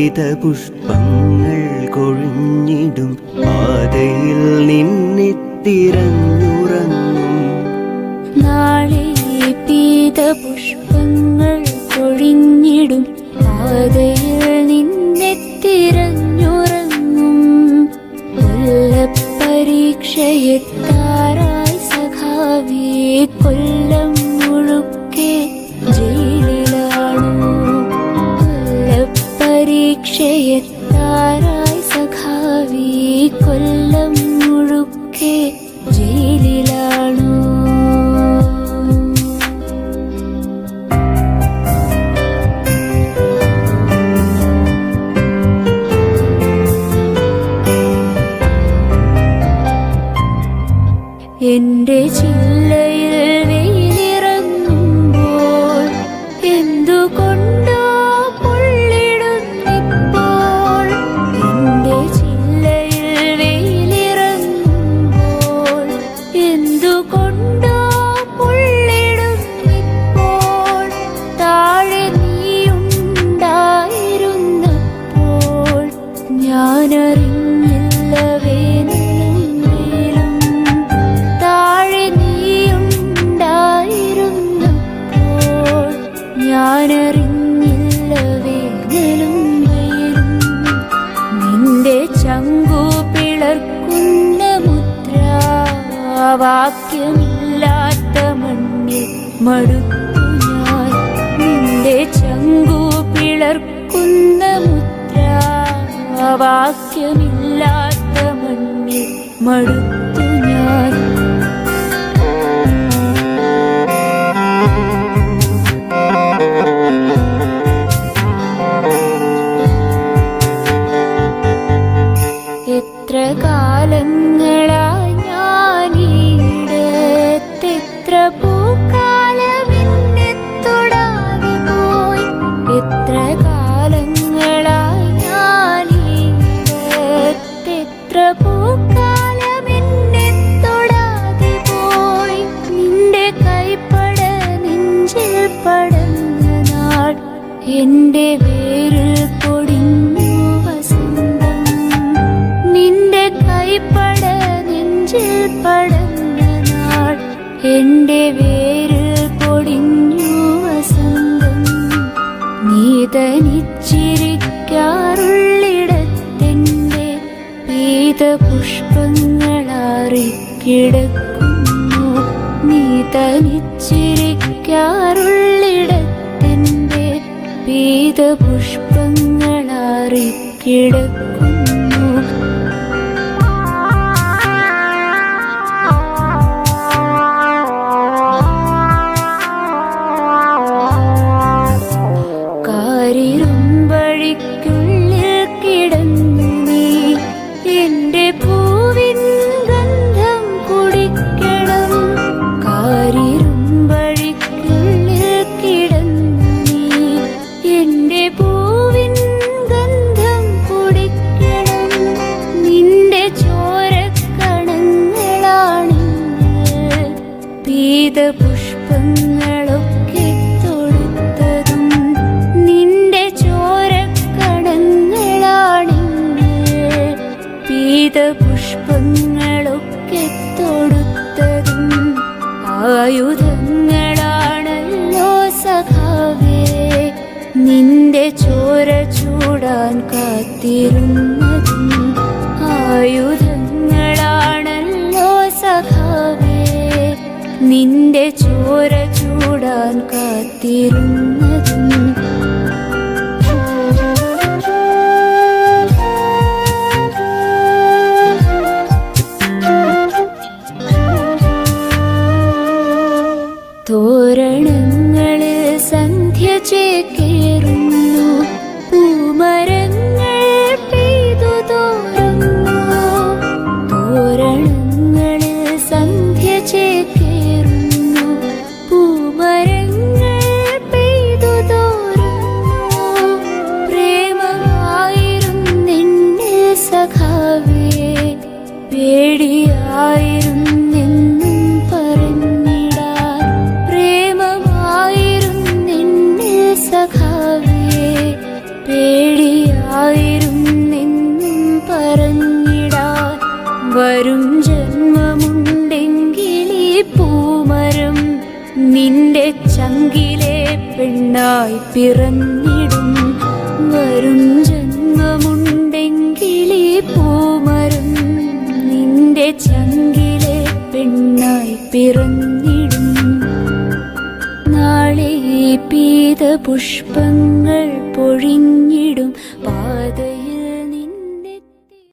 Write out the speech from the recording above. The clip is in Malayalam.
നാളെ പുഷ്പങ്ങൾ കൊഴിഞ്ഞിടും. പാതയിൽ നിന്നെത്തിറങ്ങുറങ്ങും നാളെ പീതപുഷ്പങ്ങൾ കൊഴിഞ്ഞിടും എന്റെ ചില്ലയിൽ മുദ്രാവാക്യമില്ലാത്ത മണ്ണിൽ മടുത്തു ഞാൻ. നിന്റെ ചങ്കു പിളർക്കുന്ന മുദ്ര വാക്യമില്ലാത്ത മണ്ണിൽ മടുത്തു ഞാൻ. നെഞ്ചിൽ പടന്ന നാൾ എന്റെ വേര് പൊടിഞ്ഞു വസന്തം. നീ തനിച്ചിരിക്കാറുള്ളിടത്തെന്റെ പീതപുഷ്പങ്ങളാറി കിടക്കുന്നു. നീ തനിച്ചിരിക്കാറുള്ളിടത്തെന്റെ പീതപുഷ്പങ്ങളാറി കിടക്കുന്നു. പീതപുഷ്പങ്ങളൊക്കെ തൊടുത്തതും ആയുധങ്ങളാണല്ലോ സഖാവേ. നിന്റെ ചോര ചൂടാൻ കാത്തിരുന്നതും ആയുധങ്ങളാണല്ലോ സഖാവേ. നിന്റെ ചോര ചൂടാൻ കാത്തിരുന്നതും ചേക്കേറുന്നു പൂമരങ്ങൾ പെയ്തു തോറുന്നു. തോരണങ്ങളിൽ സന്ധ്യ ചേക്കേറുന്നു. പൂമരങ്ങൾ പെയ്തു തോറുന്നു. പ്രേമമായിരുന്നെന്നെ സഖാവേ. പേടിയായിരുന്നെന്നും നിന്റെ ചങ്കിലെ പെണ്ണായി പിറന്നിടും. വരും ജന്മമുണ്ടെങ്കിൽ പൂമരും. നിന്റെ ചങ്കിലെ പെണ്ണായി പിറന്നിടും. നാളെ പീത പുഷ്പങ്ങൾ പൊഴിഞ്ഞ